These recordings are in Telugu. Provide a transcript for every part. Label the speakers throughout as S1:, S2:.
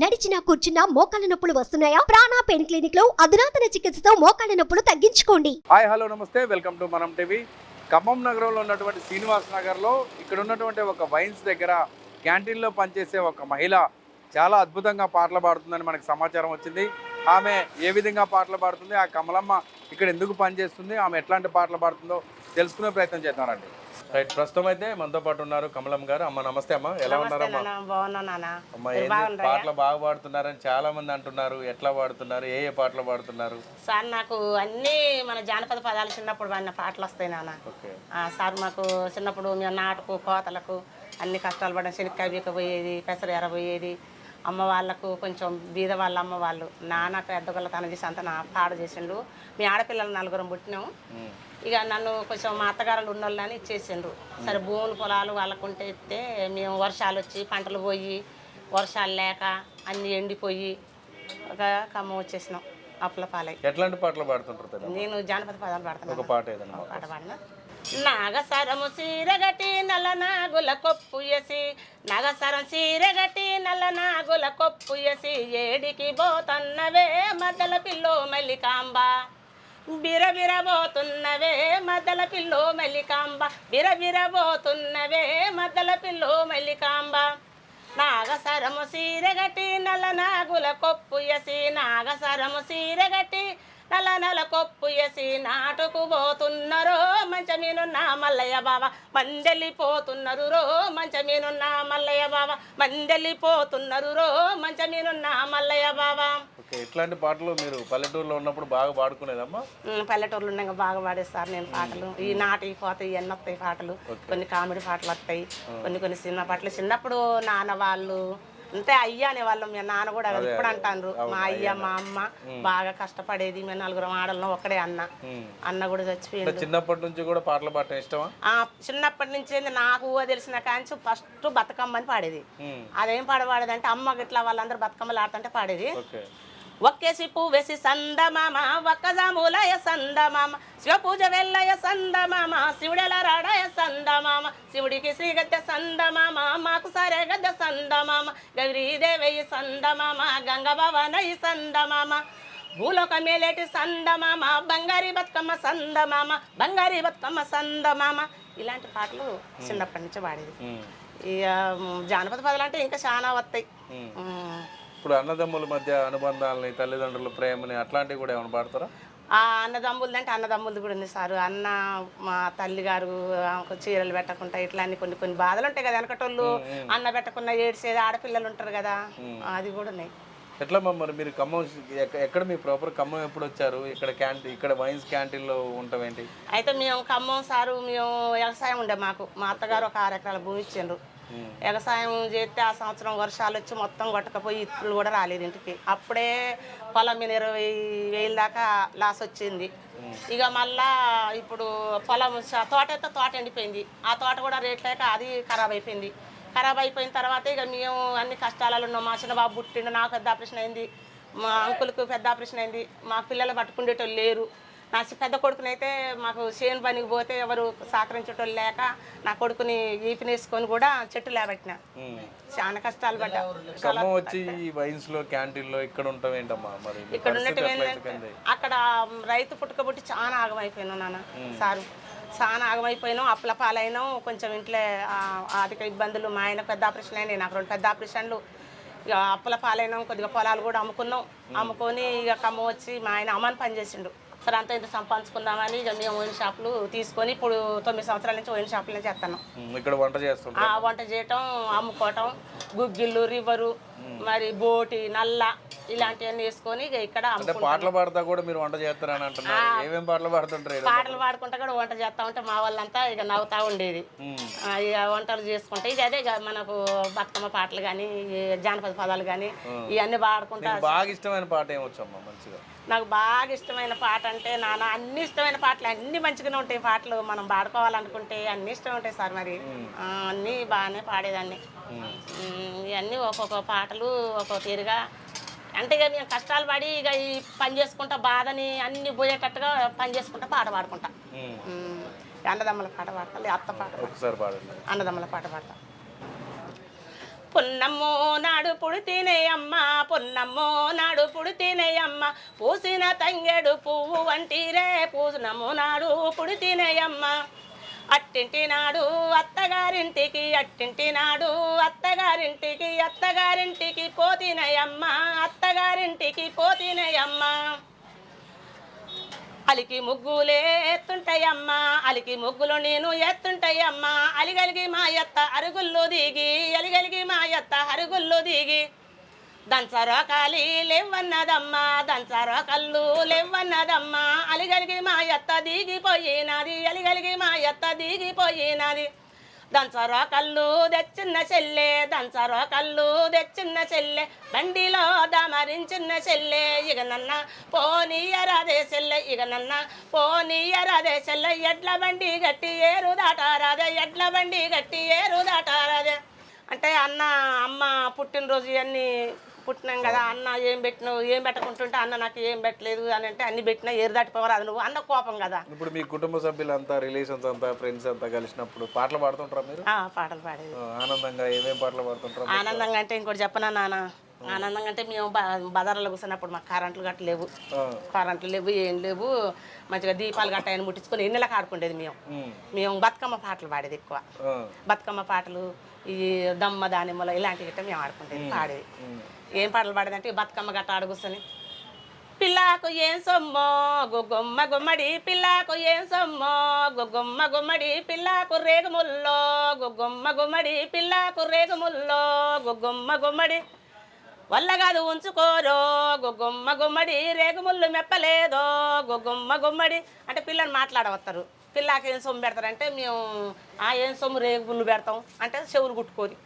S1: నడిచినా కూర్చున్నా మోకాళ్ళ నొప్పులు వస్తున్నాయా? ప్రాణా పెయిన్ క్లినిక్లో అధునాతన చికిత్సతో మోకాళ్ళ నొప్పులు తగ్గించుకోండి.
S2: Hi hello namaste. Welcome to Manam TV. Khammam నగరంలో ఉన్నటువంటి శ్రీనివాస్ నగర్లో ఇక్కడ ఉన్నటువంటి ఒక వైన్స్ దగ్గర క్యాంటీన్లో పనిచేసే ఒక మహిళ చాలా అద్భుతంగా పాటలు పాడుతుందని మనకు సమాచారం వచ్చింది. ఆమె ఏ విధంగా పాటలు పాడుతుంది? ఆ కమలమ్మ ఇక్కడ ఎందుకు పనిచేస్తుంది? ఆమె ఎట్లాంటి పాటలు పాడుతుందో తెలుసుకునే ప్రయత్నం చేద్దామండి రైట్ ప్రస్తుతం అయితే మనతో పాటు ఉన్నారు కమలమ్మ గారు. అమ్మ నమస్తే అమ్మ. ఎలా ఉన్నారమ్మా
S3: నాన్న, బాగున్నా నాన్న?
S2: అమ్మ ఏంది? పాటలు బాగా పాడుతున్నారని చాలా మంది అంటున్నారు. ఎట్లా పాడుతున్నారు? ఏ ఏ పాటలు పాడుతున్నారు?
S3: సార్ నాకు అన్ని మన జానపద పదాలు చిన్నప్పుడు పాడిన పాటలు వస్తాయి నాన్న. సార్ మాకు చిన్నప్పుడు మేము నాటుకు కోతలకు అన్ని కష్టాలు పడడం శనక్కాయ బీక పోయేది పెసర ఎర పోయేది. అమ్మ వాళ్ళకు కొంచెం బీద వాళ్ళ అమ్మ వాళ్ళు. నాన్న పెద్దగొల్ల తన చేసి అంతా నా పాడు చేసిండు. మీ ఆడపిల్లలు నలుగురం పుట్టినాము. ఇక నన్ను కొంచెం మా అత్తగారులు ఉన్నోళ్ళని ఇచ్చేసిండ్రు. సరే భూములు పొలాలు వాళ్ళకుంటే ఇస్తే మేము వర్షాలు వచ్చి పంటలు పోయి వర్షాలు లేక అన్నీ ఎండిపోయి ఒక ఖమ్మం వచ్చేసినాం అప్పుల పాలై.
S2: ఎట్లాంటి పాటలు పాడుతుంటారు
S3: నేను జానపద పదాలు
S2: ఒక
S3: పాడుతున్నాను
S2: పాట ఏదన్నా
S3: పాట పాడిన? నాగసరము సీరగటి నల్ల నాగుల కొప్పు ఎసి నాగసరం సీరగటి నల్ల నాగుల కొప్పు ఎసి ఏడికి పోతన్నవే మద్దల పిల్లో మల్లికాంబ. బిరబిరబోతున్నవే మద్దల పిల్లో మల్లికాంబ. బిరబిరబోతున్నవే మద్దల పిల్లో మల్లికాంబ. నాగసరము సీరగటి నల్ల నాగుల కొప్పు ఎసి నాగసరము సీరగటి నల్ల నల్ల కొప్పు ఎసి నాటుకు పోతున్నరో. మంచమీనున్న మల్లయ్య బావ మందెళ్ళిపోతున్నారు రో మంచమీనున్న మల్లయ్య బావ మందెళ్ళిపోతున్నారు రో మంచమీనున్న మల్లయ్య బావ.
S2: ఇట్లాంటి పాటలు మీరు పల్లెటూరులో ఉన్నప్పుడు బాగా పాడుకునేదమ్మా?
S3: పల్లెటూర్లు ఉండగా బాగా పాడేస్తారు నేను పాటలు. ఈ నాటి పోతాయి ఇవన్నీ వస్తాయి పాటలు. కొన్ని కామెడీ పాటలు వస్తాయి. కొన్ని కొన్ని సినిమా పాటలు. చిన్నప్పుడు నాన్న వాళ్ళు అంతే అయ్య అనేవాళ్ళం. మీ నాన్న కూడా ఇప్పుడు అంటారు మా అయ్య మా అమ్మ బాగా కష్టపడేది మేము నలుగురం ఆడలను ఒక్కడే అన్న. అన్న కూడా చచ్చిపోయింది
S2: చిన్నప్పటి నుంచి కూడా పాటలు పాడటం ఇష్టమా?
S3: చిన్నప్పటి నుంచి నాకు ఊహ తెలిసిన కాంచి ఫస్ట్ బతుకమ్మని పాడేది.
S2: ఉమ్.
S3: అదేం పాడవాడేది అంటే అమ్మ గిట్లా వాళ్ళందరూ బతుకమ్మలు ఆడుతుంటే పాడేది. ఒక్కేసి పువ్వేసి సందమామ ఒక్కజాములయ సందమామ. శివ పూజ వెళ్ళయ సందమామ శివుడెల రాడయ సందమామ. శివుడికి శ్రీగద్దె సందమామ మాకు సరే గద్దె సందమామ. గౌరీదేవయ్య సందమామ గంగ భవనయ్య సందమామ. భూలోక మేలేటి సందమామ బంగారి బతుకమ్మ సందమామ బంగారి బతుకమ్మ సందమామ. ఇలాంటి పాటలు చిన్నప్పటి నుంచి పాడేది. ఇక జానపద పదాలు అంటే ఇంకా చాలా వస్తాయి.
S2: ఇప్పుడు అన్నదమ్ముల మధ్య అనుబంధాలని తల్లిదండ్రుల ప్రేమని అట్లాంటివి కూడా ఏమైనా పాడతారా?
S3: ఆ అన్నదమ్ములది అంటే అన్నదమ్ములది కూడా ఉంది సార్. అన్న మా తల్లి గారు చీరలు పెట్టకుండా ఇట్లా అన్ని కొన్ని కొన్ని బాధలు ఉంటాయి కదా వెనకటోళ్ళు. అన్న పెట్టకుండా ఏడ్చేది ఆడపిల్లలు ఉంటారు కదా. అది కూడా ఉన్నాయి.
S2: ఎట్లా మరి మీరు ఖమ్మం ఎక్క- ఎక్కడ మీ ప్రాపర్ ఖమ్మం ఎప్పుడు వచ్చారు? ఇక్కడ క్యాంటీన్ ఇక్కడ వైన్స్ క్యాంటీన్లో ఉంటాం ఏంటి
S3: అయితే మేము ఖమ్మం సారు మేము వ్యవసాయం ఉండే మాకు. మా అత్తగారు ఒక ఆరు ఎకరాల భూమి ఇచ్చిండ్రు.
S2: ఉమ్.
S3: వ్యవసాయం చేస్తే ఆ సంవత్సరం వర్షాలు వచ్చి మొత్తం కొట్టకపోయి ఇట్లు కూడా రాలేదు ఇంటికి. అప్పుడే పొలం మీద ఇరవై వేలు దాకా లాస్ వచ్చింది. ఇక మళ్ళా ఇప్పుడు పొలం తోట అయితే తోట ఎండిపోయింది. ఆ తోట కూడా రేట్ లేక అది ఖరాబ్ అయిపోయింది. ఖరాబ్ అయిపోయిన తర్వాత ఇక మేము అన్ని కష్టాలలో ఉన్నాం. మా చిన్న బాబు పుట్టిండు నాకు పెద్ద ఆపరేషన్ అయింది. మా అంకుల్కు పెద్ద ఆపరేషన్ అయింది. మా పిల్లలు పట్టుకునేటోళ్ళు లేరు. నా పెద్ద కొడుకునైతే మాకు చేను పనికి పోతే ఎవరు సహకరించేటోళ్ళు లేక నా కొడుకుని ఈపినేసుకొని కూడా చెట్టు లేబట్టిన. చాలా కష్టాలు పడ్డా.
S2: ఖమ్మం వచ్చి ఈ వైన్స్లో క్యాంటీన్లో ఇక్కడ ఉంటాం ఏంటమ్మా? మరి మీ
S3: ఇక్కడ
S2: ఎట్లా
S3: ఏంటంటే? అక్కడ రైతు పుట్టుకబుట్టి చాలా ఆగమైపోయినాం నాన్న సారు. చాలా ఆగమైపోయినాం అప్పుల పాలైనాం కొంచెం ఇంట్లో ఆర్థిక ఇబ్బందులు మా ఆయన పెద్ద ఆపరేషన్ అయినాయి నాకు రెండు పెద్ద ఆపరేషన్లు. ఇక అప్పుల పాలైనాం కొద్దిగా పొలాలు కూడా అమ్ముకున్నాం. అమ్ముకొని ఇక కమ్మ వచ్చి మా ఆయన అమ్మని పని చేసిండు సరే అంత ఇంత సంపాదించుకుందామని మేము వైన్ షాపులు తీసుకొని ఇప్పుడు తొమ్మిది సంవత్సరాల నుంచి వైన్ షాపులనే చేస్తాను
S2: ఇక్కడ వంట చేస్తుంటాం
S3: ఆ వంట చేయటం అమ్ముకోవటం గుగ్గిళ్ళు రివరు మరి బోటి నల్ల ఇలాంటివన్నీ వేసుకొని ఇక ఇక్కడ
S2: అంటే పాటలు పాడతా కూడా మీరు వంట చేస్తారని అంటున్నారు. ఏమేం పాటలు పాడుతుంటారు?
S3: పాటలు పాడుకుంటా కూడా వంట చేస్తా ఉంటే మా వాళ్ళంతా ఇక నవ్వుతా ఉండేది. ఇక వంటలు చేసుకుంటే ఇక అదే ఇక మనకు బతుకమ్మ పాటలు కానీ జానపద పదాలు కానీ ఇవన్నీ పాడుకుంటా
S2: బాగా ఇష్టమైన పాట ఏమొచ్చమ్మా మంచిగా?
S3: నాకు బాగా ఇష్టమైన పాట అంటే నాన్న అన్ని ఇష్టమైన పాటలు అన్ని మంచిగానే ఉంటాయి పాటలు. మనం పాడుకోవాలనుకుంటే అన్ని ఇష్టం ఉంటాయి సార్ మరి. అన్నీ బాగానే పాడేదాన్ని. ఇవన్నీ ఒక్కొక్క పాటలు ఒక్కొక్క తీరుగా అంటే ఇక మేము కష్టాలు పడి ఇక ఈ పని చేసుకుంటా బాధని అన్ని పోయేటట్టుగా పని చేసుకుంటా పాట పాడుకుంటా. అన్నదమ్ముల పాట పాడతా లే అత్త పాట అన్నదమ్ముల పాట పాడతా. పున్నమ్మో నాడు పుడితేనేయమ్మ పున్నమ్మో నాడు పుడితేనేయమ్మ పూసిన తంగెడు పువ్వు వంటిరే పూసినమ్మో నాడు పుడితేనేయమ్మ అట్టింటి నాడు అత్తగారింటికి అట్టింటి నాడు అత్తగారింటికి అత్తగారింటికి పోతినయమ్మ అత్తగారింటికి పోతినయమ్మ అలికి ముగ్గులే ఎత్తుంటాయమ్మా అలికి ముగ్గులు నేను ఎత్తుంటాయమ్మా అలిగలిగి మా ఎత్త అరుగుల్లో దిగి అలిగలిగి మా ఎత్త అరుగుల్లో దిగి. దంచరో కాలి లేవన్నదమ్మా దంచరో కళ్ళు లేవన్నదమ్మా అలిగలిగి మా ఎత్త దిగిపోయినది అలిగలిగి మా ఎత్త దిగిపోయినది. దంచరో కళ్ళు తెచ్చిన చెల్లె దంచరో కళ్ళు తెచ్చిన చెల్లె బండిలో దమరించిన చెల్లె. ఇక నన్న పోనీయరాదే చెల్లె ఇక నన్న పోనీయరాదే చెల్లె. ఎడ్ల బండి గట్టి ఏరు దాటారాదే ఎడ్ల బండి గట్టి ఏరు దాటారాదే. అంటే అన్న అమ్మ పుట్టినరోజు ఇవన్నీ పుట్టినాం కదా అన్న ఏం పెట్టినావు ఏం పెట్టకుంటుంటే అన్న నాకు ఏం పెట్టలేదు అని అంటే అన్ని పెట్టినా ఏరు దాటిపోవరాదు నువ్వు అన్న కోపం కదా.
S2: ఇప్పుడు మీ కుటుంబ సభ్యులంతా రిలేషన్స్ అంతా ఫ్రెండ్స్ అంతా కలిసినప్పుడు పాటలు పాడుతుంటారా మీరు?
S3: పాటలు పాడేది.
S2: ఆనందంగా ఏమేం పాటలు పాడుతుంటారా?
S3: ఆనందంగా అంటే ఇంకోటి చెప్పనా నాన్న ఆనందంగా అంటే మేము బజార్లో కూర్చున్నప్పుడు మాకు కరెంట్లు గట్ట లేవు. కరెంట్లు లేవు ఏం లేవు. మంచిగా దీపాలు గట్ట ఆయన ముట్టించుకొని ఎన్నెలకు ఆడుకుండేది మేము. మేము బతుకమ్మ పాటలు పాడేది ఎక్కువ. బతుకమ్మ పాటలు ఈ దమ్మ దానిమ్మలు ఇలాంటివి గట్ట మేము ఆడుకుంటేది పాడేది. ఏం పాటలు పాడేదంటే ఈ బతుకమ్మ గట్ట ఆడుగుసని పిల్లకు ఏం సొమ్మో గుగ్గొమ్మ గుమ్మడి పిల్లకు ఏం సొమ్మో గుగ్గొమ్మ గుమ్మడి పిల్లకు రేగుముల్లో గుగ్గొమ్మ గుమ్మడి పిల్లకు రేగుముల్లో గుగ్గొమ్మ గుమ్మడి. వల్ల కాదు ఉంచుకోరో గుమ్మ గుమ్మడి రేగుముళ్ళు మెప్పలేదో. గుమ్మ గుమ్మడి. అంటే పిల్లని మాట్లాడవస్తారు పిల్లాకి ఏం సొమ్ము పెడతారంటే మేము ఆ ఏం సొమ్ము రేగుముళ్ళు పెడతాం. అంటే చెవులు కుట్టుకొని.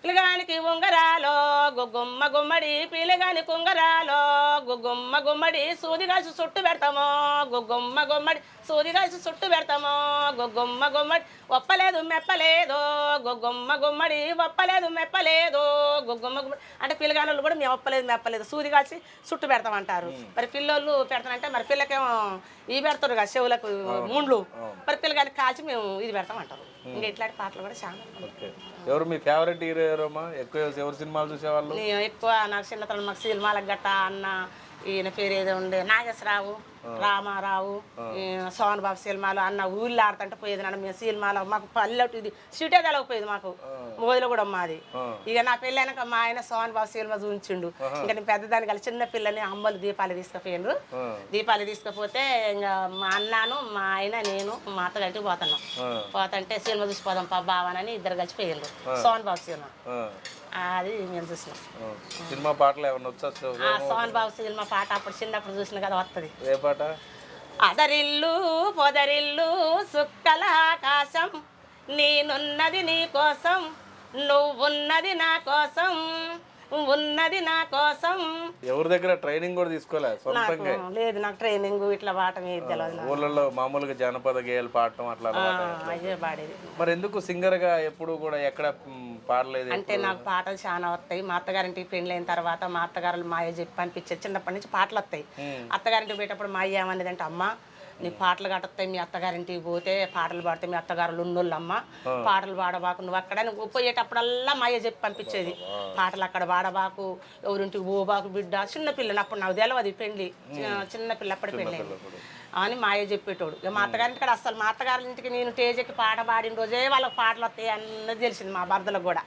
S2: ఉమ్.
S3: పిల్లగానికి ఉంగరాలో గుగ్గుమ్మ గుమ్మడి పిల్లగాని కుంగరాలో గుగ్గుమ్మ గుమ్మడి సూది కాసి చుట్టు పెడతామో గుగ్గుమ్మ గుమ్మడి సూది కాసి చుట్టు పెడతామో గుగ్గుమ్మ గుమ్మడి ఒప్పలేదు మెప్పలేదు గుగ్గుమ్మ గుమ్మడి ఒప్పలేదు మెప్పలేదు గుగ్గుమ్మ గుమ్మడి అంటే పిల్లగానోళ్ళు కూడా మేము ఒప్పలేదు మెప్పలేదు సూది కాసి చుట్టు పెడతామంటారు మరి పిల్లోళ్ళు పెడతానంటే మరి పిల్లకేమో ఇవి పెడతారు కదా చెవులకు ముండ్లు. మరి పిల్లగానికి కాల్చి మేము ఇది పెడతామంటారు. ఇంకా ఇట్లాంటి పాటలు కూడా చాలా
S2: ఎవరు మీ ఫేవరెట్ హీరో ఎవరమ్మా? ఎక్కువ ఎవరు సినిమాలు చూసేవాళ్ళు?
S3: నేను ఎక్కువ నాకు చిన్నతనం మాకు సినిమాలకు గట్ట అన్న ఈయన పేరు ఏదో ఉండే నాగేశ్వరరావు రామారావు ఈ సోన్ బాబు సినిమాలు అన్న ఊళ్ళో ఆడుతుంటే పోయేది నాన్న మేము సినిమాలో మాకు పల్లెటు ఇది సిటీ తెలవకపోయేది మాకు మోదిలో కూడా మాది. ఇక నా పెళ్ళైనాక మా ఆయన సోన్ బాబు సినిమా చూపించిండు. ఇంకా నేను పెద్దదాని కలిసి చిన్న పిల్లని అమ్మలు దీపాలు తీసుకుపోయిండ్రు. దీపాలు తీసుకపోతే ఇంకా మా అన్నాను మా ఆయన నేను మా అత్త కలిసి పోతున్నాం. పోతుంటే సినిమా చూసిపోదాం పా బావనని ఇద్దరు కలిసి పోయిండ్రు. సినిమా. అది మేము చూసినాం.
S2: సినిమా పాటలు ఏమన్నా వచ్చా?
S3: సోన్ బాబు సినిమా పాట అప్పుడు చిన్నప్పుడు చూసిన కదా వస్తుంది
S2: ఏ పాట?
S3: అదరిల్లు పొదరిల్లు సుక్కల ఆకాశం నేనున్నది నీ కోసం నువ్వున్నది నా కోసం. ఉన్నది నా కోసం.
S2: ఎవరి దగ్గర ట్రైనింగ్ కూడా తీసుకోలే? సొంతంగా.
S3: లేదు నాకు ట్రైనింగ్ ఇట్లా పాటం ఏది తెలియదు.
S2: ఊళ్ళల్లో మామూలుగా జానపద గేయాలు పాడటం అట్లా
S3: అదే పాడేది.
S2: మరి ఎందుకు సింగర్గా ఎప్పుడు కూడా ఎక్కడ మ్, పాడలేదు
S3: అంటే నాకు పాటలు చాలా వస్తాయి. మా అత్తగారింటికి పెళ్ళి అయిన తర్వాత మా అత్తగారు మాయ చెప్పి అనిపించేది. చిన్నప్పటి నుంచి పాటలు వస్తాయి. అత్తగారింటికి పోయేటప్పుడు మా అయ్య ఏమనేది అంటే అమ్మ నీకు పాటలు కట్టొస్తాయి మీ అత్తగారింటికి పోతే పాటలు పాడితే మీ అత్తగారులు ఉన్నోళ్ళు అమ్మ పాటలు పాడబాకు నువ్వు అక్కడ నువ్వు పోయేటప్పుడల్లా మా అయ్య చెప్పి పంపించేది. పాటలు అక్కడ పాడబాకు ఎవరింటికి పోబాకు బిడ్డ. చిన్న పిల్లని అప్పుడు నాకు తెలియదు పెళ్ళి చి- చిన్న పిల్ల అప్పుడు పెళ్ళి. అని మా అయ్య చెప్పేటోడు. ఇక మా అత్తగారింటి కాడ అసలు మా అత్తగారి ఇంటికి నేను స్టేజ్కి పాట పాడిన రోజే వాళ్ళకి పాటలు వస్తాయి అన్నది తెలిసింది మా భర్తలకు కూడా.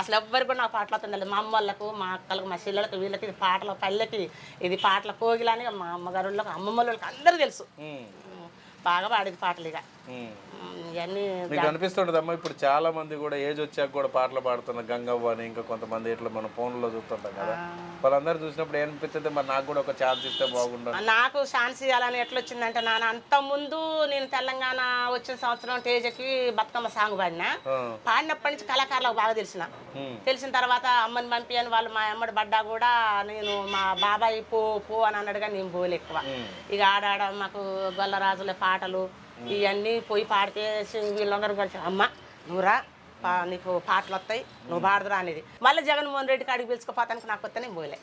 S3: అసలు ఎవ్వరికి కూడా నాకు పాటలు వస్తుండలేదు మా అమ్మోళ్ళకు మా అక్కలకు మా చెల్లెలకు వీళ్ళకి ఇది పాటల పల్లెకి ఇది పాటల కోగిలని మా అమ్మగారులకు అమ్మమ్మ వాళ్ళకి అందరూ తెలుసు. బాగా పాడేది పాటలు ఇక. ఇవన్నీ
S2: అమ్మా ఇప్పుడు చాలా మంది కూడా ఏజ్ వచ్చాక కూడా పాటలు పాడుతున్నారు గంగవ్వ అని ఇంకా కొంతమంది ఇట్లా మన ఫోన్లో చూస్తుంటాం కదా. వాళ్ళందరూ చూసినప్పుడు ఏమనిపిస్తుంది మరి నాకు కూడా ఒక ఛాన్స్ ఇస్తే బాగుండు
S3: నాకు ఛాన్స్ ఇవ్వాలని ఎట్లా వచ్చిందంటే నాన్న అంత ముందు నేను తెలంగాణ వచ్చిన సంవత్సరం స్టేజ్కి బతుకమ్మ సాంగ్ పాడినా. పాడినప్పటి నుంచి కళాకారులకు బాగా తెలిసిన. తెలిసిన తర్వాత అమ్మని పంపించని వాళ్ళు మా అమ్మడి పడ్డా కూడా నేను మా బాబాయ్ పో పో అని అన్నాడుగా నేను పోలే ఎక్కువ. ఇక ఆడాడ మాకు గొల్లరాజుల పాటలు ఇవన్నీ పోయి పాడితే వీళ్ళందరూ కలిసి అమ్మ నువ్వురా నీకు పాటలు వస్తాయి నువ్వు పాడదురా అనేది. మళ్ళీ జగన్మోహన్ రెడ్డి కాడికి పిలుచుకోపోతానికి నాకు వస్తే నేను పోలే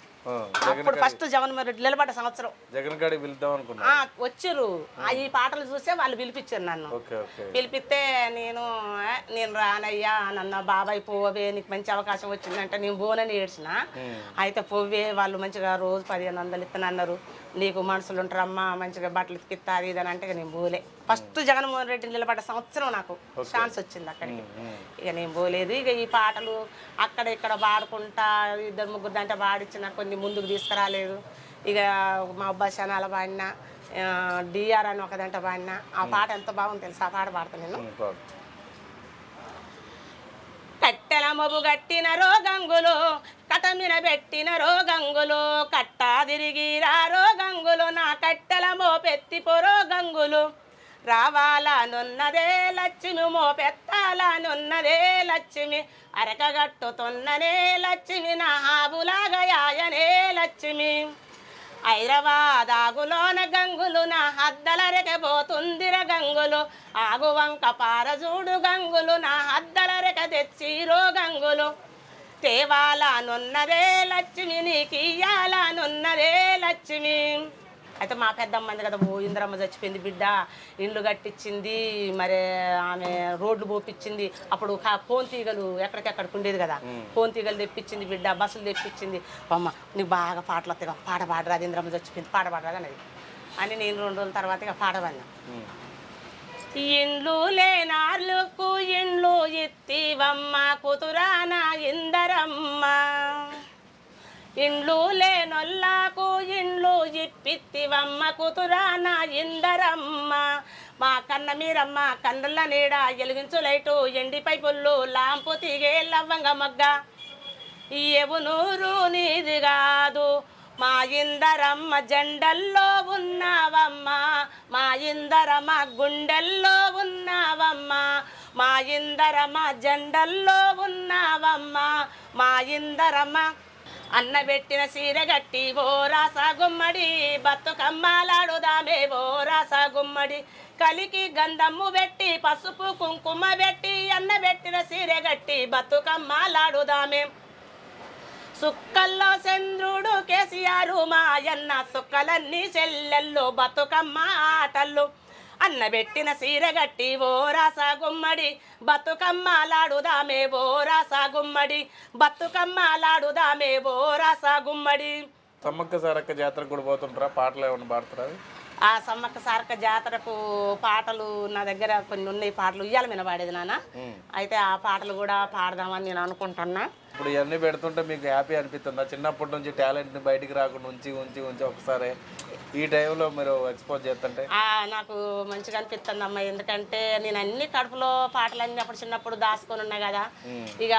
S3: అప్పుడు ఫస్ట్ జగన్మోహన్ రెడ్డి నిలబడ్డ సంవత్సరం.
S2: జగన్ కాడికి పిలుద్దాం అనుకున్నా.
S3: ఆ ఈ పాటలు చూసే వాళ్ళు పిలిపించారు నన్ను. పిలిపిస్తే నేను "ఏ, నేను రానయ్యా నన్న బాబాయ్ పోవే నీకు మంచి అవకాశం వచ్చిందంటే నేను పోనని ఏడ్చిన. అయితే పోవే వాళ్ళు మంచిగా రోజు పదిహేను వందలు ఇస్తానన్నారు నీకు మనుషులు ఉంటారమ్మా మంచిగా బట్టలు ఇస్తా అది ఇది అని అంటే ఇక నేను పోలే. ఫస్ట్ జగన్మోహన్ రెడ్డి నిలబడ్డ సంవత్సరం నాకు ఛాన్స్ వచ్చింది అక్కడికి. ఇక నేను పోలేదు. ఇక ఈ పాటలు అక్కడ ఇక్కడ పాడుకుంటా ఇద్దరు ముగ్గురు దాంట్లో పాడించిన కొన్ని ముందుకు తీసుకురాలేదు. ఇక మా అబ్బాయి శనాల పాడిన డిఆర్ అని ఒక దాంట్లో పాడిన ఆ పాట ఎంత బాగుంది తెలుసు? ఆ పాట పాడతాను నేను. కట్టెల మొబు గట్టిన రోగంగులు కటమిన పెట్టిన రోగంగులు కట్టా తిరిగి రోగంగులు నా కట్టెల మోపెత్తి పొరోగంగులు రావాలనున్నదే లక్ష్మి మోపెత్తాలనున్నదే లక్ష్మి అరకగట్టుతున్ననే లక్ష్మి నా హాబులాగయాయనే లక్ష్మి ఐరవాదాగులోన గంగులు నా హద్దలరెకబోతుందిర గంగులు. ఆగు వంక పారజూడు గంగులు నా హద్దలరెక తెచ్చిరో గంగులు. తేవాలనున్నదే లక్ష్మి నీకియ్యాలనున్నదే లక్ష్మి. అయితే మా పెద్దమ్మ అంది కదా ఓ ఇంద్రమ్మ చచ్చిపోయింది బిడ్డ ఇండ్లు కట్టించింది మరి ఆమె రోడ్లు పోపించింది అప్పుడు ఫోన్ తీగలు ఎక్కడికెక్కడికి ఉండేది కదా ఫోన్ తీగలు తెప్పించింది బిడ్డ బస్సులు తెప్పించింది అమ్మ నీకు బాగా పాటలు వస్తాయి పాట పాడరాదు ఇంద్రమ్మ చచ్చిపోయింది పాట పాడరాదు అనేది అని నేను రెండు రోజుల తర్వాత ఇక పాడవాడినా. ఇండ్లు లేనార్లకు ఇండ్లు ఎత్తివమ్మ కుతురాన ఇందరమ్మ. ఇండ్లు లేనొల్లాకు ఇండ్లు ఇప్పిత్తివమ్మ కుతురాన ఇందరమ్మ. మా కన్న మీరమ్మ కన్నుల నీడ ఎలిగించు లైటు ఎండిపై పుల్లు లాంపు తిగే లవ్వంగ మగ్గ. ఎవనూరు నీది కాదు మా ఇందరమ్మ జెండల్లో ఉన్నావమ్మా. మా ఇందరమ్మ గుండెల్లో ఉన్నావమ్మా. మా ఇందరమ్మ జెండల్లో ఉన్నావమ్మా. మా ఇందరమ్మ అన్న పెట్టిన సీర గట్టి ఓ సాగుమ్మడి బతుకమ్మలాడుదామే ఓ సాగుమ్మడి కలికి గంధము పెట్టి పసుపు కుంకుమ పెట్టి అన్న పెట్టిన సీర గట్టి బతుకమ్మలాడుదామే. సుక్కల్లో చంద్రుడు కేసీఆర్ మాయన్న సుక్కలన్నీ చెల్లెళ్ళు బతుకమ్మ ఆటల్లో అన్న పెట్టిన సీర గట్టి ఓ రాస గుమ్మడి బతుకమ్మలాడుదామే రాస గుమ్మడి బతుకమ్మలాడుదామే రాస గుమ్మడి.
S2: సమ్మక్క సారక్క జాతరకు కూడా పోతుంటారా? పాటలు ఏమైనా పాడతారా?
S3: ఆ సమ్మక్క సారక్క జాతరకు పాటలు నా దగ్గర కొన్ని ఉన్నాయి పాటలు. ఉయ్యాల మీద పాడేది నాన్న. అయితే ఆ పాటలు కూడా పాడదామని నేను అనుకుంటున్నా.
S2: ఇప్పుడు ఇవన్నీ పెడుతుంటే మీకు హ్యాపీ అనిపిస్తుందా? చిన్నప్పటి నుంచి టాలెంట్ని బయటికి రాకుండా ఉంచి ఉంచి ఉంచి ఒకసారి ఈ టైంలో మీరు ఎక్స్పోజ్ చేస్తుంటే?
S3: నాకు మంచిగా అనిపిస్తుంది అమ్మ. ఎందుకంటే నేను అన్ని కడుపులో పాటలన్నీ అప్పుడు చిన్నప్పుడు దాచుకొని ఉన్నా కదా. ఇక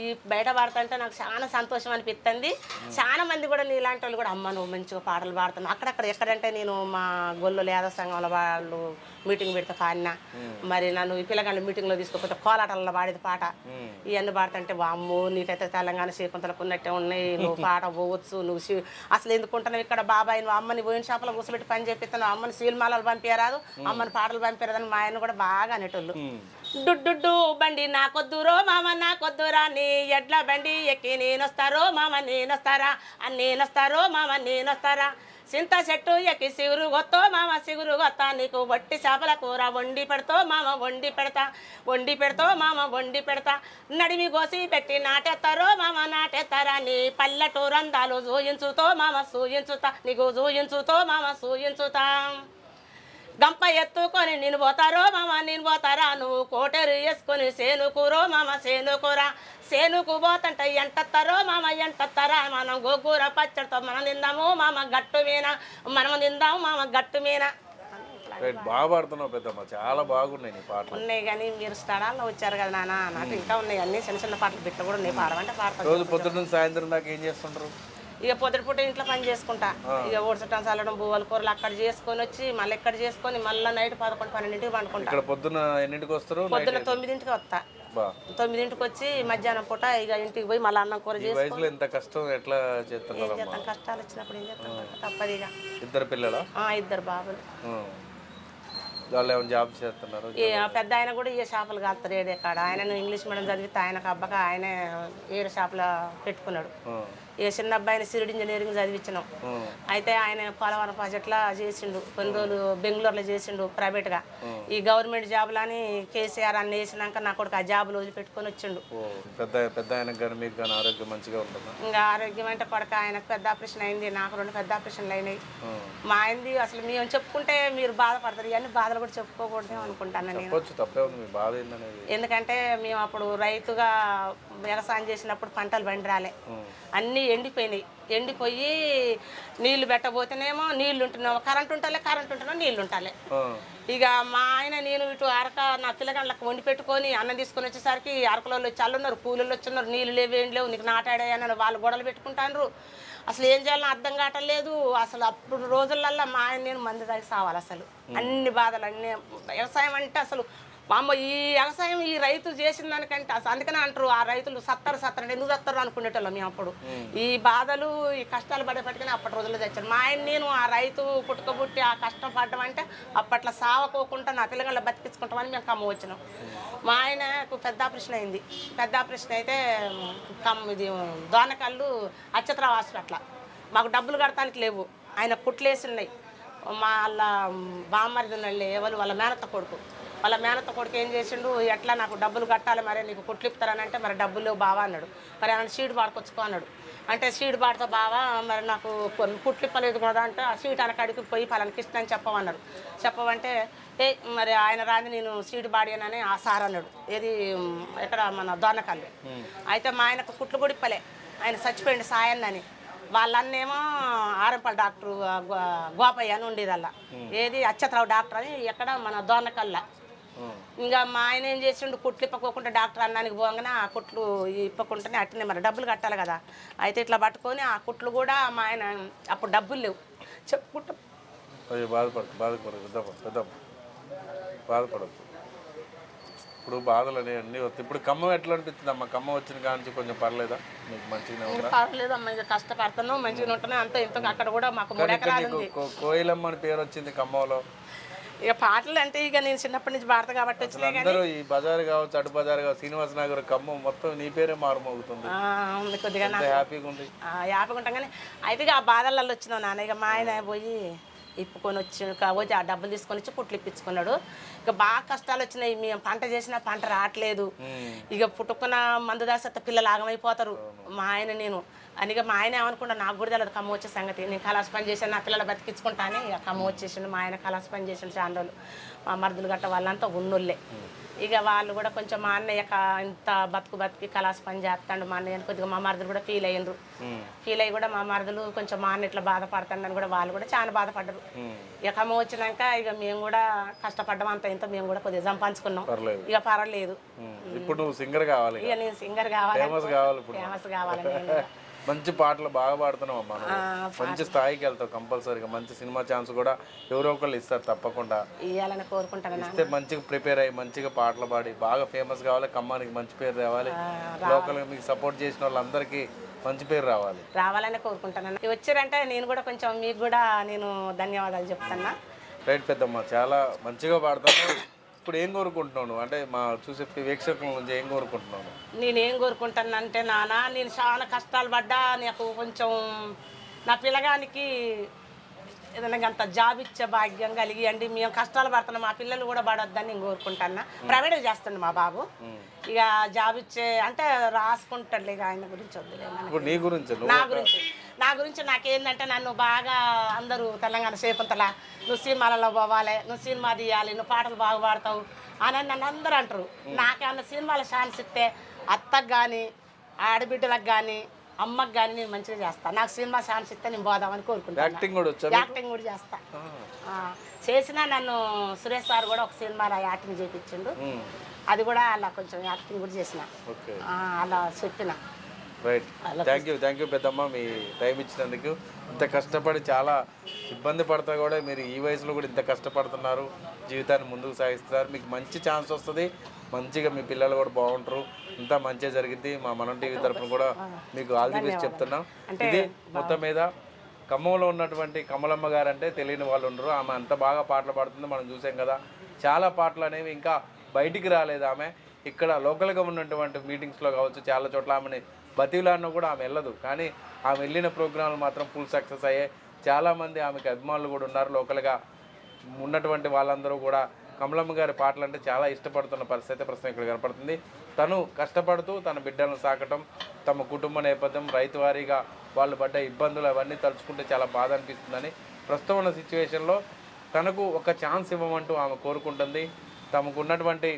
S3: ఈ బయట పాడుతుంటే నాకు చాలా సంతోషం అనిపిస్తుంది. చాలా మంది కూడా నీలాంటి వాళ్ళు కూడా అమ్మ నువ్వు మంచిగా పాటలు పాడుతున్నావు. అక్కడక్కడ ఎక్కడంటే నేను మా గొల్లు లేద సంఘంలో వాళ్ళు మీటింగ్ పెడితే పాడినా మరి నన్ను ఈ పిల్లగాళ్ళు మీటింగ్లో తీసుకుపోతే కోలాటల్లో పాడేది పాట. ఇవన్నీ పాడుతుంటే వామ్మో నీకైతే తెలంగాణ శ్రీకుంతలకు ఉన్నట్టే ఉన్నాయి. నువ్వు పాట పోవచ్చు నువ్వు అసలు ఎందుకుంటున్నావు ఇక్కడ బాబాయ్? నువ్వు అమ్మని పోయిన షాపులో కూర్చోబెట్టి పని చేపిస్తాను అమ్మని సీల్మాలలు పంపించరాదు అమ్మని పాటలు పంపించరాదని మా ఆయన కూడా బాగా అనేటోళ్ళు. డుడ్డు బండి నాకొద్దురో మామ నాకొద్దురా నీ ఎడ్ల బండి ఎక్కి నేనొస్తారో మామ నేనొస్తారా? అని నేనొస్తారో మామ నేనొస్తారా? చింత చెట్టు ఎక్కి సిగురు గొత్తో మామ సిగురు గొత్త నీకు వట్టి చేపల కూర వండి పెడతో మామ వండి పెడతా. వండి పెడతో మామ వండి పెడతా. నడిమి కోసి పెట్టి నాటేస్తారో మామ నాటేస్తారా నీ పల్లెటూరందాలు చూయించుతో మామ సూయించుతా నీకు చూయించుతో మామ సూయించుతాం గంప ఎత్తుకొని నేను పోతారో మామ నేను పోతారా? నువ్వు కోటరు వేసుకొని సేనుకూరో మామ సేనుకూర సేనుకు పోతంట ఎంటత్తారో మామ ఎంటత్తారా మనం గోకూర పచ్చడితో మనం తిందాము మామ గట్టు మీద మనం తిందాము మామ గట్టు
S2: రైట్ బాగా పాడుతున్నావు పెద్దమ్మ. చాలా బాగున్నాయి నీ పాటలు.
S3: ఉన్నాయి కానీ మీరు స్థడాల్లో వచ్చారు కదా నాన్న. నాకు ఇంకా ఉన్నాయి అన్ని చిన్న చిన్న పాటలు బిట్ట కూడా ఉన్నాయి. పాడమంటే పాడతాను
S2: రోజు పొద్దున్న సాయంత్రం దాకా ఏం చేస్తుంటారు?
S3: ఇక పొద్దుటి పూట ఇంట్లో పని చేసుకుంటా. ఇక ఊడ్చటం చల్లడం బువ్వల కూరలు అక్కడ చేసుకొని వచ్చి మళ్ళీ ఇక్కడ చేసుకొని మళ్ళీ నైట్ పదకొండు పన్నెండింటికి పండుకుంటా.
S2: పొద్దున్న ఎన్నింటికి వస్తారు?
S3: పొద్దున్న తొమ్మిదింటికి వస్తా. తొమ్మిదింటికి వచ్చి మధ్యాహ్నం పూట ఇక ఇంటికి పోయి మళ్ళీ అన్నం కూర చేసి
S2: ఇంత కష్టం ఎట్లా
S3: చేస్తాం? కష్టాలు వచ్చినప్పుడు ఏం చేస్తాం? తప్పదు ఇక.
S2: ఇద్దరు పిల్లలా?
S3: ఆ, ఇద్దరు బాబులు.
S2: జాబ్ చేస్తున్నారు?
S3: పెద్ద ఆయన కూడా ఏ షాపులు కాస్తారు ఏడే కాడ. ఆయన ఇంగ్లీష్ మీడియం చదివితే ఆయనకు అబ్బక ఆయనే ఏడు షాపులో పెట్టుకున్నాడు. ఇక చిన్న అబ్బాయిని సివిల్ ఇంజనీరింగ్ చదివించినాం. అయితే ఆయన పోలవరం ప్రాజెక్ట్లో చేసిండు. కొన్ని రోజులు బెంగళూరులో చేసిండు ప్రైవేట్గా. ఈ గవర్నమెంట్ జాబులని కేసీఆర్ అన్ని వేసినాక నా కొడుకు ఆ జాబులు వదిలిపెట్టుకొని వచ్చిండు.
S2: పెద్ద పెద్ద ఆయనకు కానీ మీకు కానీ ఆరోగ్యం మంచిగా ఉంటుందా?
S3: ఇంకా ఆరోగ్యం అంటే కొడుకు ఆయనకు పెద్ద ఆపరేషన్ అయింది నాకు రెండు పెద్ద ఆపరేషన్లు అయినాయి. మా ఆయనది అసలు మేము చెప్పుకుంటే మీరు బాధపడతారు. ఇవన్నీ బాధలు కూడా చెప్పుకోకూడదు అనుకుంటాను నేను.
S2: చెప్పొచ్చు తప్పే ఉంది. మీ బాధ ఏందనేది?
S3: ఎందుకంటే మేము అప్పుడు రైతుగా వ్యవసాయం చేసినప్పుడు పంటలు బండి రాలే. అన్నీ ఎండిపోయినాయి. ఎండిపోయి నీళ్ళు పెట్టబోతేనేమో నీళ్ళు ఉంటున్నాము కరెంట్ ఉంటలే కరెంట్ ఉంటున్నాం నీళ్ళు ఉంటలే. ఇక మా ఆయన నేను ఇటు అరక నా పిల్లగాళ్ళకి వండి పెట్టుకొని అన్నం తీసుకొని వచ్చేసరికి అరకలో వచ్చి అల్లున్నారు కూలీలు వచ్చిన్నారు నీళ్ళు లేవు ఏం లేవు నీకు నాటాడాయని వాళ్ళు గొడవలు పెట్టుకుంటారు అసలు ఏం చేయాలని అర్థం కావట్లేదు అసలు అప్పుడు రోజులల్లో మా ఆయన నేను మంది దాకా సావాలి అసలు. అన్ని బాధలు అన్ని వ్యవసాయం అంటే అసలు అమ్మ ఈ వ్యవసాయం ఈ రైతు చేసిన దానికంటే అసలు అందుకనే అంటారు ఆ రైతులు సత్తరు సత్తరు ఎందుకు సత్తరు అనుకునేటోళ్ళం మేము అప్పుడు. ఈ బాధలు ఈ కష్టాలు పడేపట్టుకుని అప్పటి రోజుల్లో తెచ్చాను మా ఆయన నేను ఆ రైతు పుట్టుకబుట్టి ఆ కష్టం పడ్డం అంటే అప్పట్లో సావకోకుండా నా పిల్లగాళ్ళ బతికించుకుంటామని మేము కమ్మ వచ్చినాం. మా ఆయనకు పెద్ద ఆపరేషన్ అయింది. పెద్ద ఆపరేషన్ అయితే కమ్ ఇది దోనకల్లు అచ్చత్రావు హాస్పిటల్. మాకు డబ్బులు కడతానికి లేవు. ఆయన కుట్లేసి ఉన్నాయి. మా వాళ్ళ బామ్మరిది ఎవరు వాళ్ళ మేనత్త కొడుకు. వాళ్ళ మేనత్త కొడుకు ఏం చేసిండు? ఎట్లా నాకు డబ్బులు కట్టాలి మరి? నీకు కుట్లు ఇస్తారని అంటే మరి డబ్బులు బావా అన్నాడు. మరి ఆయన సీడ్ పాడుకొచ్చుకో అన్నాడు. అంటే సీడ్ పాడుతో బావా మరి నాకు కొన్ని కుట్లు ఇప్పలేదు కదా అంటే ఆ సీట్ అనకాడికి పోయి పలానికి ఇష్టం అని చెప్పమన్నారు చెప్పమంటే ఏ మరి ఆయన రాని నేను సీడ్ బాడియనని ఆ సార్ అన్నాడు. ఏది ఉమ్, ఎక్కడ మన దోనకల్లు అయితే మా ఆయనకు కుట్లు కూడా ఇప్పలే. ఆయన చచ్చిపోయింది సాయన్నని. వాళ్ళన్నేమో ఆరంపల్లి డాక్టర్ గోపయ్య అని ఉండేదల్లా. ఏది అచ్చత్రావు డాక్టర్ అని ఎక్కడ మన దోనకల్లా
S2: ఆ.
S3: ఇంకా మా ఆయన ఏం చేసిండు కుట్లు ఇప్పకోకుండా డాక్టర్ అన్నానికి పోగానే ఆ కుట్లు ఇప్పకుండానే అట్టినే మరి డబ్బులు కట్టాలి కదా. అయితే ఇట్లా పట్టుకొని ఆ కుట్లు కూడా మా ఆయన అప్పుడు డబ్బులు లేవు. చెప్పుకుంటా.
S2: బాధపడదు బాధపడదు పెద్దమ్మ పెద్దమ్మ. బాధపడద్దు ఇప్పుడు బాధలు అనేవి అన్నీ వస్తాయి. ఇప్పుడు ఖమ్మం ఎట్లా అనిపిస్తుంది అమ్మ? ఖమ్మం వచ్చిన కాంచి కొంచెం పర్లేదా? మీకు మంచిగానే ఉందా?
S3: పర్లేదు అమ్మ ఇక కష్టపడుతున్నాం మంచిగా ఉంటున్నాం. అంత ఇంత అక్కడ కూడా మాకు
S2: కోయిలమ్మ అని పేరు వచ్చింది ఖమ్మంలో.
S3: ఇక పాటలు అంటే ఇక నేను చిన్నప్పటి నుంచి పాడతా కాబట్టి వచ్చినాయి కానీ
S2: అందరూ ఈ బజార్ కావచ్చు అటు బజార్ కావచ్చు శ్రీనివాస నగర్ ఖమ్మం మొత్తం నీ పేరే మారుమోగుతుంది.
S3: ఉంది కొద్దిగా నాకు
S2: హ్యాపీగా ఉంది.
S3: ఆ, యాపగా ఉంటాం కానీ అయితే ఇక ఆ బాధలలో వచ్చినావు నాన్న. ఇక మా ఆయన పోయి ఇప్పుకొని వచ్చి వచ్చి ఆ డబ్బులు తీసుకొని వచ్చి పుట్లు ఇప్పించుకున్నాడు. ఇక బాగా కష్టాలు వచ్చినాయి. మేము పంట చేసినా పంట రావట్లేదు. ఇక పుట్టుకున్న మందు దాసత్త పిల్లలు ఆగమైపోతారు. మా ఆయన నేను. అని ఇక మా ఆయన ఏమనుకుంటా నాకు కూడా తెలియదు కమ్మ వచ్చే సంగతి. నేను కలాస్ పని చేశాను నా పిల్లలు బతికించుకుంటా అని ఇక కమ్మ వచ్చేసిండు. మా ఆయన కలాస్ పని చేసిండు చాలా రోజులు. మా మరుదులు గట్ట వాళ్ళంతా ఉన్నోళ్ళే. ఇక వాళ్ళు కూడా కొంచెం మా అన్నయ్య ఇంత బతుకు బతికి కలాస్ పని చేస్తాడు మా అన్నయ్య కొద్దిగా మా మరుదులు కూడా ఫీల్ అయ్యిండ్రు. ఫీల్ అయ్యి కూడా మా మరుదులు కొంచెం మా అన్న ఇట్లా బాధపడతాడని కూడా వాళ్ళు కూడా చాలా బాధపడ్డారు. ఇక కమ్మ వచ్చినాక ఇక మేము కూడా కష్టపడ్డాం అంత ఇంత మేము కూడా కొద్దిగా సంపాదించుకున్నాం. ఇక పర్వాలేదు.
S2: ఇప్పుడు నువ్వు సింగర్ కావాలి
S3: ఇక నేను సింగర్ కావాలి.
S2: ఫేమస్ కావాలి మంచి పాటలు బాగా పాడుతున్నావు అమ్మా నువ్వు. మంచి స్థాయికి వెళ్తావు కంపల్సరీగా. మంచి సినిమా ఛాన్స్ కూడా ఎవరో ఒకళ్ళు ఇస్తారు తప్పకుండా.
S3: ఇవ్వాలని కోరుకుంటాను నాన్న.
S2: ఇస్తే మంచిగా ప్రిపేర్ అయ్యి మంచిగా పాటలు పాడి బాగా ఫేమస్ కావాలి ఖమ్మానికి మంచి పేరు రావాలి. లోకల్గా మీకు సపోర్ట్ చేసిన వాళ్ళందరికీ మంచి పేరు రావాలి.
S3: రావాలని కోరుకుంటాను. వచ్చారంటే నేను కూడా కొంచెం మీకు కూడా నేను ధన్యవాదాలు చెప్తున్నా
S2: రైట్ పెద్దమ్మ చాలా మంచిగా పాడతాను ఇప్పుడు ఏం కోరుకుంటున్నాను అంటే మా చూసే వీక్షకుల నుంచి ఏం కోరుకుంటున్నాను
S3: నేనేం కోరుకుంటాను అంటే నాన్న నేను చాలా కష్టాలు పడ్డా నాకు కొంచెం నా పిల్లగానికి ఏదైనా అంత జాబ్ ఇచ్చే భాగ్యం కలిగియండి. మేము కష్టాలు పడుతున్నాం. మా పిల్లలు కూడా పడొద్దని నేను కోరుకుంటాను ప్రైవేట్ చేస్తుండు మా బాబు. ఇక జాబ్ ఇచ్చే అంటే రాసుకుంటాడులే ఇక ఆయన గురించి వద్దులే
S2: గురించి
S3: నా గురించి. నా గురించి నాకేందంటే నన్ను బాగా అందరూ తెలంగాణ సేపంతల నువ్వు సినిమాలలో పోవాలి నువ్వు సినిమా తీయాలి నువ్వు పాటలు బాగా పాడతావు అని నన్ను అందరూ అంటారు. నాకేమన్నా సినిమాల ఛాన్స్ ఇస్తే అత్తకు కానీ ఆడబిడ్డలకు కానీ అమ్మకి కానీ నేను మంచిగా చేస్తాను నాకు సినిమా ఛాన్స్ ఇస్తే నేను పోదామని కోరుకుంటాను
S2: యాక్టింగ్ కూడా వచ్చా
S3: యాక్టింగ్ కూడా చేస్తా. చేసినా నన్ను సురేష్ సార్ కూడా ఒక సినిమాలో యాక్టింగ్ చేయించిండు అది కూడా అలా కొంచెం యాక్టింగ్ కూడా చేసిన. అలా చెప్పిన.
S2: Right thank you thank you పెద్దమ్మ మీ టైం ఇచ్చినందుకు. ఇంత కష్టపడి చాలా ఇబ్బంది పడతా కూడా మీరు ఈ వయసులో కూడా ఇంత కష్టపడుతున్నారు. జీవితాన్ని ముందుకు సాగిస్తున్నారు. మీకు మంచి ఛాన్స్ వస్తుంది. మంచిగా మీ పిల్లలు కూడా బాగుంటారు. ఇంత మంచిగా జరిగింది. మా మనం టీవీ తరఫున కూడా మీకు ఆల్ ది బెస్ట్ చెప్తున్నాం. ఇది మొత్తం మీద ఖమ్మంలో ఉన్నటువంటి కమలమ్మ గారు అంటే తెలియని వాళ్ళు ఉండరు. ఆమె అంత బాగా పాటలు పాడుతుంది. మనం చూసాం కదా. చాలా పాటలు అనేవి ఇంకా బయటికి రాలేదు ఆమె. ఇక్కడ లోకల్గా ఉన్నటువంటి మీటింగ్స్లో కావచ్చు చాలా చోట్ల ఆమెని బతిలాడినా కూడా ఆమె వెళ్ళదు. కానీ ఆమె వెళ్ళిన ప్రోగ్రాంలు మాత్రం ఫుల్ సక్సెస్ అయ్యాయి. చాలామంది ఆమెకి అభిమానులు కూడా ఉన్నారు. లోకల్గా ఉన్నటువంటి వాళ్ళందరూ కూడా కమలమ్మ గారి పాటలు అంటే చాలా ఇష్టపడుతున్న పరిస్థితి అయితే ప్రస్తుతం ఇక్కడ కనపడుతుంది. తను కష్టపడుతూ తన బిడ్డలను సాకటం తమ కుటుంబ నేపథ్యం రైతు వారీగా వాళ్ళు పడ్డ ఇబ్బందులు అవన్నీ తలుచుకుంటే చాలా బాధ అనిపిస్తుందని ప్రస్తుతం ఉన్న సిచ్యువేషన్లో తనకు ఒక ఛాన్స్ ఇవ్వమంటూ ఆమె కోరుకుంటుంది. తమకు ఉన్నటువంటి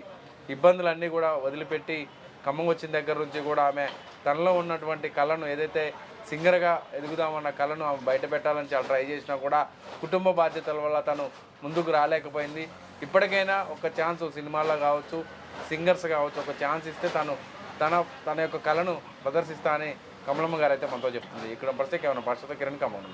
S2: ఇబ్బందులన్నీ కూడా వదిలిపెట్టి ఖమ్మం వచ్చిన దగ్గర నుంచి కూడా ఆమె తనలో ఉన్నటువంటి కళను ఏదైతే సింగర్గా ఎదుగుదామన్న కళను ఆమె బయట పెట్టాలని చాలా ట్రై చేసినా కూడా కుటుంబ బాధ్యతల వల్ల తను ముందుకు రాలేకపోయింది. ఇప్పటికైనా ఒక ఛాన్స్ సినిమాలో కావచ్చు సింగర్స్ కావచ్చు ఒక ఛాన్స్ ఇస్తే తను తన తన యొక్క కళను ప్రదర్శిస్తా అని కమలమ్మ గారు అయితే మనతో చెప్తుంది. ఇక్కడ పరిస్థితి ఏమైనా పరిస్థితి కిరణ్ ఖమ్మం